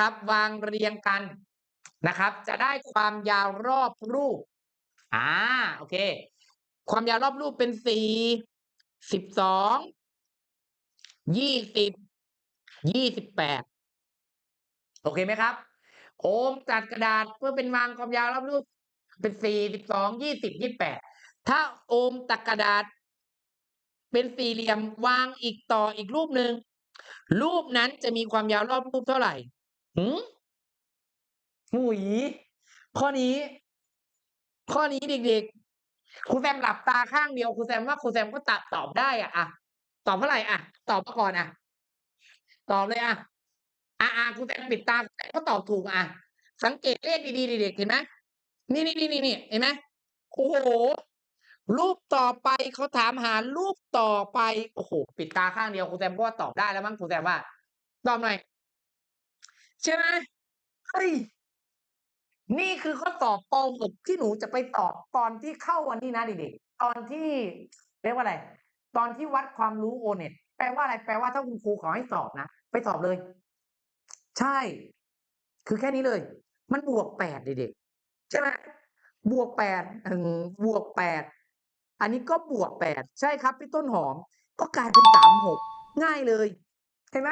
ครับวางเรียงกันนะครับ จะได้ความยาวรอบรูปอ่าโอเค ความยาวรอบรูปเป็นสี่สิบสองยี่สิบยี่สิบแปดโอเคไหมครับ โอมจัดกระดาษเพื่อเป็นวางความยาวรอบรูปเป็นสี่สิบสองยี่สิบยี่แปดถ้าโอมตักกระดาษ เป็นสี่เหลี่ยมวางอีกต่ออีกรูปหนึ่งรูปนั้นจะมีความยาวรอบรูปเท่าไหร่ หืมหุยข้อนี้ ข้อนี้เด็กๆครูแซมหลับตาข้างเดียวครูแซมว่าครูแซมก็ตอบตอบได้อะอะตอบเท่าไหร่อะ ตอบมาก่อนอะ ตอบเลยอะอะอะครูแซมปิดตาก็ตอบถูกอะ สังเกตเลขดีๆเด็กๆเห็นไหมนี่นี่นี่นี่นี่เห็นไหมโอ้โหรูปต่อไปเขาถามหารูปต่อไป โอ้โห ปิดตาข้างเดียวครูแซมก็ว่าตอบได้แล้วมั้งครูแซมว่า ตอบหน่อย ใช่ไหมเฮ้ยนี่คือข้อสอบป .6 ที่หนูจะไปตอบตอนที่เข้าวันนี้นะเด็กๆตอนที่เรียกว่าอะไร ตอนที่วัดความรู้โอเน็ตแปลว่าอะไร แปลว่าถ้าคุณครูขอให้สอบนะไปสอบเลย ใช่ คือแค่นี้เลย มันบวกแปดเด็กๆใช่ไหมบวกแปดบวกแปดอันนี้ก็บวกแปดใช่ครับพี่ต้นหอม ก็กลายเป็นสามหกง่ายเลย เห็นไหม